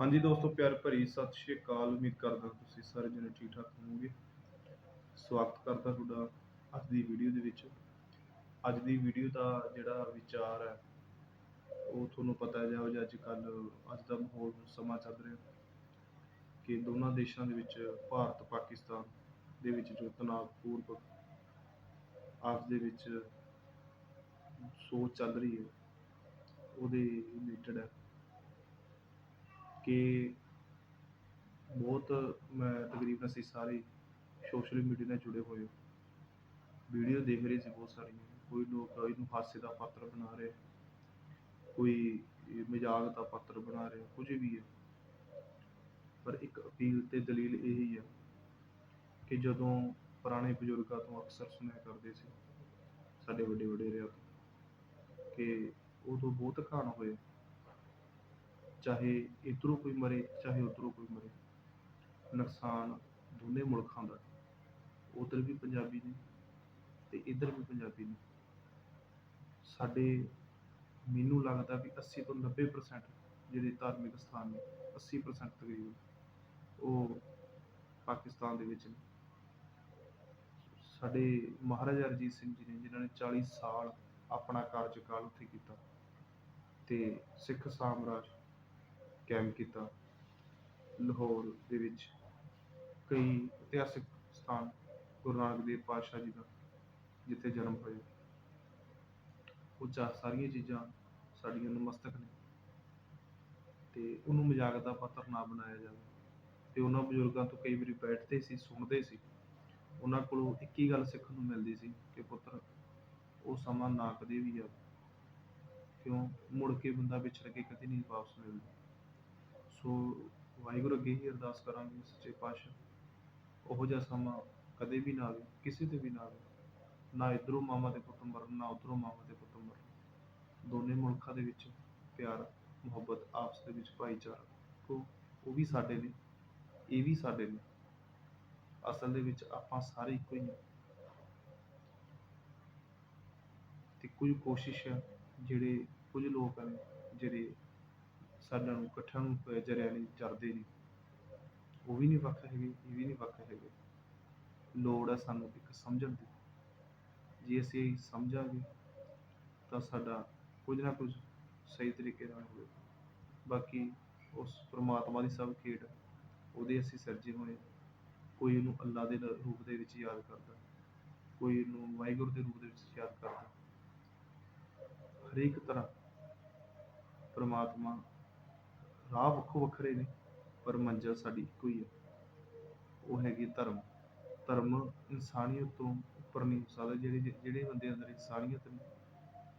ਹਾਂਜੀ ਦੋਸਤੋ, ਪਿਆਰ ਭਰੀ ਸਤਿ ਸ਼੍ਰੀ ਅਕਾਲ। ਉਮੀਦ ਕਰਦਾ ਤੁਸੀਂ ਸਾਰੇ ਜਣੇ ਠੀਕ ਠਾਕ ਹੋਵੋਗੇ। ਸਵਾਗਤ ਕਰਦਾ ਤੁਹਾਡਾ ਅੱਜ ਦੀ ਵੀਡੀਓ ਦੇ ਵਿੱਚ। ਅੱਜ ਦੀ ਵੀਡੀਓ ਦਾ ਜਿਹੜਾ ਵਿਚਾਰ ਹੈ, ਉਹ ਤੁਹਾਨੂੰ ਪਤਾ ਹੈ ਜਿਹਾ ਅੱਜ ਕੱਲ ਅੱਜ ਦਾ ਮਾਹੌਲ ਸਮਾਂ ਚੱਲ ਰਿਹਾ ਕਿ ਦੋਨਾਂ ਦੇਸ਼ਾਂ ਦੇ ਵਿੱਚ, ਭਾਰਤ, ਪਾਕਿਸਤਾਨ ਦੇ ਵਿੱਚ ਜੋ ਤਣਾਅਪੂਰਵਕ ਆਪਸ ਦੇ ਵਿੱਚ ਸੋਚ ਚੱਲ ਰਹੀ ਹੈ, ਉਹਦੇ ਰਿਲੇਟਡ ਹੈ। ਕਿ ਬਹੁਤ ਮੈਂ ਤਕਰੀਬਨ ਅਸੀਂ ਸਾਰੇ ਸੋਸ਼ਲ ਮੀਡੀਆ ਨਾਲ ਜੁੜੇ ਹੋਏ ਵੀਡੀਓ ਦੇਖ ਰਹੇ ਸੀ ਬਹੁਤ ਸਾਰੀਆਂ। ਕੋਈ ਲੋਕ ਇਹਨੂੰ ਹਾਸੇ ਦਾ ਪਾਤਰ ਬਣਾ ਰਹੇ, ਕੋਈ ਮਜ਼ਾਕ ਦਾ ਪਾਤਰ ਬਣਾ ਰਹੇ, ਕੁਝ ਵੀ ਹੈ। ਪਰ ਇੱਕ ਅਪੀਲ ਤੇ ਦਲੀਲ ਇਹੀ ਹੈ ਕਿ ਜਦੋਂ ਪੁਰਾਣੇ ਬਜ਼ੁਰਗਾਂ ਤੋਂ ਅਕਸਰ ਸੁਣਿਆ ਕਰਦੇ ਸੀ ਸਾਡੇ ਵੱਡੇ ਵਡੇਰਿਆਂ ਤੋਂ ਕਿ ਉਦੋਂ ਬਹੁਤ ਘਾਣ ਹੋਏ। ਚਾਹੇ ਇੱਧਰੋਂ ਕੋਈ ਮਰੇ, ਚਾਹੇ ਉੱਧਰੋਂ ਕੋਈ ਮਰੇ। ਨੁਕਸਾਨ ਦੋਨੇ ਮੁਲਕਾਂ ਦਾ। ਉਧਰ ਵੀ ਪੰਜਾਬੀ ਨੇ ਤੇ ਇੱਧਰ ਵੀ ਪੰਜਾਬੀ ਨੇ। ਸਾਡੇ ਮੈਨੂੰ ਲੱਗਦਾ ਵੀ 80 ਤੋਂ 90% ਜਿਹੜੇ ਧਾਰਮਿਕ ਸਥਾਨ ਨੇ 80% ਤਕਰੀਬਨ ਉਹ ਪਾਕਿਸਤਾਨ ਦੇ ਵਿੱਚ ਨੇ। ਸਾਡੇ ਮਹਾਰਾਜਾ ਰਣਜੀਤ ਸਿੰਘ ਜੀ ਨੇ, ਜਿਨ੍ਹਾਂ ਨੇ 40 ਸਾਲ ਆਪਣਾ ਕਾਰਜਕਾਲ ਉੱਥੇ ਕੀਤਾ ਤੇ ਸਿੱਖ ਸਾਮਰਾਜ ਕਾਇਮ ਕੀਤਾ। ਲਾਹੌਰ ਦੇ ਵਿੱਚ ਕਈ ਇਤਿਹਾਸਿਕ ਸਥਾਨ ਗੁਰੂ ਨਾਨਕ ਦੇਵ ਪਾਤਸ਼ਾਹ ਜੀ ਦਾ, ਜਿੱਥੇ ਜਨਮ ਹੋਇਆ ਉਹ ਚਾ ਸਾਰੀਆਂ ਚੀਜ਼ਾਂ ਸਾਡੀਆਂ ਨਮਸਤਕ ਨੇ। ਤੇ ਉਹਨੂੰ ਮਜ਼ਾਕ ਦਾ ਪਾਤਰ ਨਾ ਬਣਾਇਆ ਜਾਵੇ। ਤੇ ਉਹਨਾਂ ਬਜ਼ੁਰਗਾਂ ਤੋਂ ਕਈ ਵਾਰੀ ਬੈਠਦੇ ਸੀ, ਸੁਣਦੇ ਸੀ। ਉਹਨਾਂ ਕੋਲੋਂ ਇੱਕ ਹੀ ਗੱਲ ਸਿੱਖਣ ਨੂੰ ਮਿਲਦੀ ਸੀ ਕਿ ਪੁੱਤਰ, ਉਹ ਸਮਾਂ ਨਾ ਕਦੇ ਵੀ ਆਵੇ ਕਿਉਂ? ਮੁੜ ਕੇ ਬੰਦਾ ਵਿਛੜ ਕੇ ਕਦੇ ਨਹੀਂ ਵਾਪਸ ਮਿਲਦਾ। ਸੋ ਵਾਹਿਗੁਰੂ ਅੱਗੇ ਹੀ ਅਰਦਾਸ ਕਰਾਂਗੇ ਸੱਚੇ ਪਾਤਸ਼ਾਹ। ਉਹ ਜਿਹਾ ਸਮਾਂ ਕਦੇ ਵੀ ਨਾ ਆਵੇ, ਕਿਸੇ ਤੇ ਵੀ ਨਾ ਆਵੇ। ਨਾ ਇਧਰੋਂ ਮਾਮਾ ਦੇ ਪੁੱਤ ਮਰਨ, ਨਾ ਉਧਰੋਂ ਮਾਮਾ ਦੇ ਪੁੱਤ ਮਰਨ। ਦੋਨੇ ਮੁਲਕਾਂ ਦੇ ਵਿੱਚ ਪਿਆਰ, ਮੁਹੱਬਤ ਆਪਸ ਦੇ ਵਿੱਚ ਭਾਈਚਾਰਾ। ਕੋ, ਉਹ ਵੀ ਸਾਡੇ ਨੇ, ਇਹ ਵੀ ਸਾਡੇ ਨੇ। ਅਸਲ ਦੇ ਵਿੱਚ ਆਪਾਂ ਸਾਰੇ ਇੱਕੋ ਹੀ ਹਾਂ। ਤੇ ਕੁਝ ਕੋਸ਼ਿਸ਼ ਜਿਹੜੇ ਕੁਝ ਲੋਕ ਨੇ ਜਿਹੜੇ ਸਾਡਾ ਨੂੰ ਇਕੱਠਿਆਂ ਨੂੰ ਜਰਿਆ ਨਹੀਂ, ਚਰਦੇ ਨਹੀਂ। ਉਹ ਵੀ ਨਹੀਂ ਵੱਖ ਹੈਗੇ, ਇਹ ਵੀ ਨਹੀਂ ਵੱਖ ਹੈਗੇ। ਲੋੜ ਹੈ ਸਾਨੂੰ ਇੱਕ ਸਮਝਣ ਦੀ। ਜੇ ਅਸੀਂ ਸਮਝਾਂਗੇ, ਤਾਂ ਸਾਡਾ ਕੁਝ ਨਾ ਕੁਝ ਸਹੀ ਤਰੀਕੇ ਨਾਲ ਹੋਵੇਗਾ ਬਾਕੀ ਉਸ ਪ੍ਰਮਾਤਮਾ ਦੀ ਸਭ ਖੇਡ, ਉਹਦੇ ਅਸੀਂ ਸਿਰਜੇ ਹੋਏ ਕੋਈ ਇਹਨੂੰ ਅੱਲਾ ਦੇ ਰੂਪ ਦੇ ਵਿੱਚ ਯਾਦ ਕਰਦਾ, ਕੋਈ ਇਹਨੂੰ ਵਾਹਿਗੁਰੂ ਦੇ ਰੂਪ ਦੇ ਵਿੱਚ ਯਾਦ ਕਰਦਾ। ਹਰੇਕ ਤਰ੍ਹਾਂ ਪ੍ਰਮਾਤਮਾ ਰਾਹ ਵੱਖੋ ਵੱਖਰੇ ਨੇ, ਪਰ ਮੰਜ਼ਿਲ ਸਾਡੀ ਇੱਕੋ ਹੀ ਹੈ। ਉਹ ਹੈਗੀ ਧਰਮ। ਧਰਮ ਇਨਸਾਨੀਅਤ ਤੋਂ ਉੱਪਰ ਨਹੀਂ ਹੋ ਸਕਦਾ, ਜਿਹੜੇ ਜਿਹੜੇ ਬੰਦੇ ਅੰਦਰ ਇਨਸਾਨੀਅਤ ਨਹੀਂ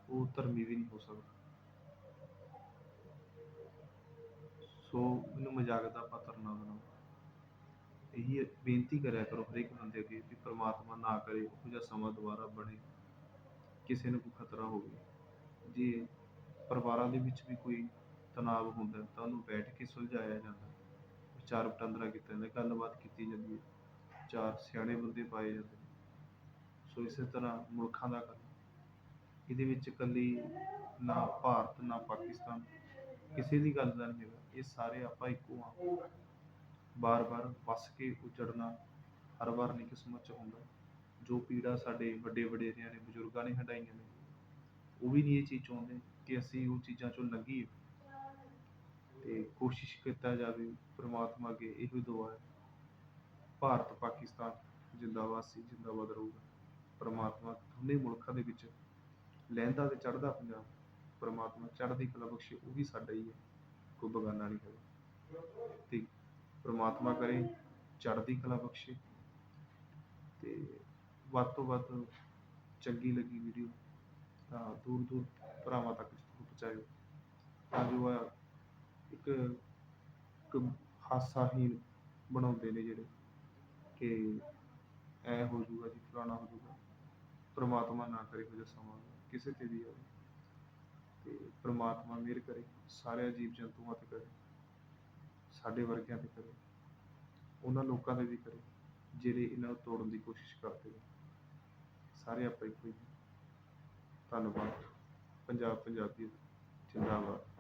ਉਹ ਧਰਮੀ ਵੀ ਨਹੀਂ ਹੋ ਸਕਦਾ। ਸੋ ਮੈਨੂੰ ਮਜ਼ਾਕ ਦਾ ਪਾਤਰ ਨਾ ਬਣਾਓ। ਇਹੀ ਬੇਨਤੀ ਕਰਿਆ ਕਰੋ ਹਰੇਕ ਬੰਦੇ ਅੱਗੇ ਵੀ ਪ੍ਰਮਾਤਮਾ ਨਾ ਕਰੇ, ਉਹ ਜਿਹਾ ਸਮਾਂ ਦੁਬਾਰਾ ਬਣੇ, ਕਿਸੇ ਨੂੰ ਕੋਈ ਖਤਰਾ ਹੋਵੇ। ਜੇ ਪਰਿਵਾਰਾਂ ਦੇ ਵਿੱਚ ਵੀ ਕੋਈ ਤਣਾਅ ਹੁੰਦਾ ਤਾਂ ਉਹਨੂੰ ਬੈਠ ਕੇ ਸੁਲਝਾਇਆ ਜਾਂਦਾ ਵਿਚਾਰ ਵਟਾਂਦਰਾ ਕੀਤਾ ਜਾਂਦਾ ਗੱਲਬਾਤ ਕੀਤੀ ਜਾਂਦੀ ਹੈ। ਚਾਰ ਸਿਆਣੇ ਬੰਦੇ ਪਾਏ ਜਾਂਦੇ ਸੋ ਇਸੇ ਤਰ੍ਹਾਂ ਮੁਲਕਾਂ ਦਾ ਗੱਲ ਇਹਦੇ ਵਿੱਚ ਇਕੱਲੀ ਨਾ ਭਾਰਤ, ਨਾ ਪਾਕਿਸਤਾਨ, ਕਿਸੇ ਦੀ ਗੱਲ ਦਾ ਨਹੀਂ ਹੈਗਾ। ਇਹ ਸਾਰੇ ਆਪਾਂ ਇੱਕੋ ਆ ਬਾਰ-ਬਾਰ ਵਸ ਕੇ ਉਜੜਨਾ ਹਰ ਵਾਰ ਨਹੀਂ ਕਿਸਮਤ 'ਚ ਹੁੰਦਾ। ਜੋ ਪੀੜਾ ਸਾਡੇ ਵੱਡੇ ਵਡੇਰਿਆਂ ਨੇ, ਬਜ਼ੁਰਗਾਂ ਨੇ ਹਟਾਈਆਂ ਨੇ, ਉਹ ਵੀ ਨਹੀਂ ਇਹ ਚੀਜ਼ ਚਾਹੁੰਦੇ ਕਿ ਅਸੀਂ ਉਹ ਚੀਜ਼ਾਂ ਚੋਂ ਲੰਘੀਏ। ਤੇ ਕੋਸ਼ਿਸ਼ ਕੀਤਾ ਜਾਵੇ, ਪ੍ਰਮਾਤਮਾ ਅੱਗੇ ਇਹੋ ਹੀ ਦੁਆ ਹੈ। ਭਾਰਤ, ਪਾਕਿਸਤਾਨ ਜਿੰਦਾਬਾਦ ਸੀ, ਜਿੰਦਾਬਾਦ ਰਹੂਗਾ। ਪ੍ਰਮਾਤਮਾ ਦੋਨੇ ਮੁਲਕਾਂ ਦੇ ਵਿੱਚ ਲਹਿੰਦਾ ਤੇ ਚੜ੍ਹਦਾ ਪੰਜਾਬ, ਪ੍ਰਮਾਤਮਾ ਚੜ੍ਹਦੀ ਕਲਾ ਬਖਸ਼ੇ, ਉਹ ਵੀ ਸਾਡਾ ਹੀ ਹੈ। ਕੋਈ ਬਗਾਨਾ ਨਹੀਂ ਹੈਗਾ। ਤੇ ਪ੍ਰਮਾਤਮਾ ਕਰੇ, ਚੜ੍ਹਦੀ ਕਲਾ ਬਖਸ਼ੇ। ਤੇ ਵੱਧ ਤੋਂ ਵੱਧ ਚੰਗੀ ਲੱਗੀ ਵੀਡੀਓ, ਤਾਂ ਦੂਰ ਦੂਰ ਭਰਾਵਾਂ ਤੱਕ ਪਹੁੰਚਾਇਓ। ਤਾਂ ਜੋ ਆ ਇੱਕ ਇੱਕ ਹਾਸਾਹੀਨ ਬਣਾਉਂਦੇ ਨੇ ਜਿਹੜੇ ਕਿ ਐ ਹੋ ਜਾਊਗਾ ਜੀ, ਫਲਾਣਾ ਹੋ ਜਾਊਗਾ, ਪ੍ਰਮਾਤਮਾ ਨਾ ਕਰੇ ਹੋ ਜਾ ਸਮਾਂ, ਕਿਸੇ ਤੇ ਵੀ ਆਵੇ ਤੇ ਪ੍ਰਮਾਤਮਾ ਮਿਹਰ ਕਰੇ, ਸਾਰੇ ਜੀਵ ਜੰਤੂਆਂ ਤੇ ਕਰੇ, ਸਾਡੇ ਵਰਗਿਆਂ ਤੇ ਕਰੇ, ਉਹਨਾਂ ਲੋਕਾਂ ਤੇ ਵੀ ਕਰੇ, ਜਿਹੜੇ ਇਹਨਾਂ ਨੂੰ ਤੋੜਨ ਦੀ ਕੋਸ਼ਿਸ਼ ਕਰਦੇ ਨੇ। ਸਾਰੇ ਆਪਾਂ ਇੱਕੋ ਹੀ ਧੰਨਵਾਦ। ਪੰਜਾਬ, ਪੰਜਾਬੀ, ਜਿੰਦਾਬਾਦ।